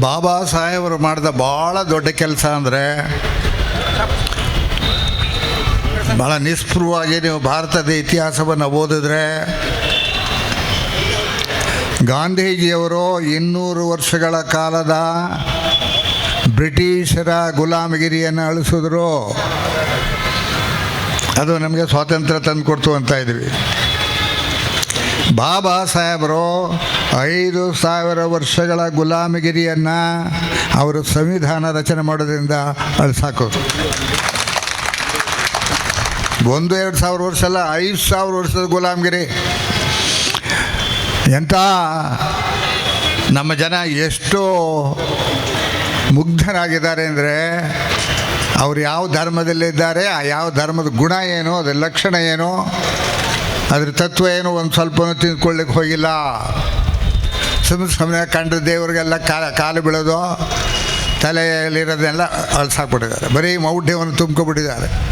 ಬಾಬಾ ಸಾಹೇಬರು ಮಾಡಿದ ಭಾಳ ದೊಡ್ಡ ಕೆಲಸ ಅಂದರೆ ಭಾಳ ನಿಸ್ಪೃಹವಾಗಿ ನೀವು ಭಾರತದ ಇತಿಹಾಸವನ್ನು ಓದಿದ್ರೆ ಗಾಂಧೀಜಿಯವರು ಇನ್ನೂರು ವರ್ಷಗಳ ಕಾಲದ ಬ್ರಿಟಿಷರ ಗುಲಾಮಗಿರಿಯನ್ನು ಅಳಿಸಿದ್ರು. ಅದು ನಮಗೆ ಸ್ವಾತಂತ್ರ್ಯ ತಂದು ಕೊಡ್ತು ಅಂತ ಇದ್ವಿ. ಬಾಬಾ ಸಾಹೇಬರು ಐದು ಸಾವಿರ ವರ್ಷಗಳ ಗುಲಾಮಗಿರಿಯನ್ನು ಅವರು ಸಂವಿಧಾನ ರಚನೆ ಮಾಡೋದ್ರಿಂದ ಸಾಕು. ಒಂದು ಎರಡು ಸಾವಿರ ವರ್ಷ ಅಲ್ಲ, ಐದು ಸಾವಿರ ವರ್ಷದ ಗುಲಾಮಗಿರಿ. ಎಂಥ ನಮ್ಮ ಜನ ಎಷ್ಟು ಮುಗ್ಧರಾಗಿದ್ದಾರೆ ಅಂದರೆ ಅವ್ರು ಯಾವ ಧರ್ಮದಲ್ಲಿದ್ದಾರೆ, ಆ ಯಾವ ಧರ್ಮದ ಗುಣ ಏನು, ಅದರ ಲಕ್ಷಣ ಏನು? ಅದ್ರ ತತ್ವ ಏನು? ಒಂದು ಸ್ವಲ್ಪನೂ ತಿಂದ್ಕೊಳ್ಳಿಕ್ಕೆ ಹೋಗಿಲ್ಲ. ಸುಮ್ಮನೆ ಸುಮ್ಮನೆ ಕಂಡ್ರೆ ದೇವರಿಗೆಲ್ಲ ಕಾಲ, ಕಾಲು ಬೀಳೋದು ತಲೆಯಲ್ಲಿರೋದೆಲ್ಲ ಅಳ್ಸಾಕ್ಬಿಟ್ಟಿದ್ದಾರೆ. ಬರೀ ಮೌಢ್ಯವನ್ನು ತುಂಬ್ಕೊಬಿಟ್ಟಿದ್ದಾರೆ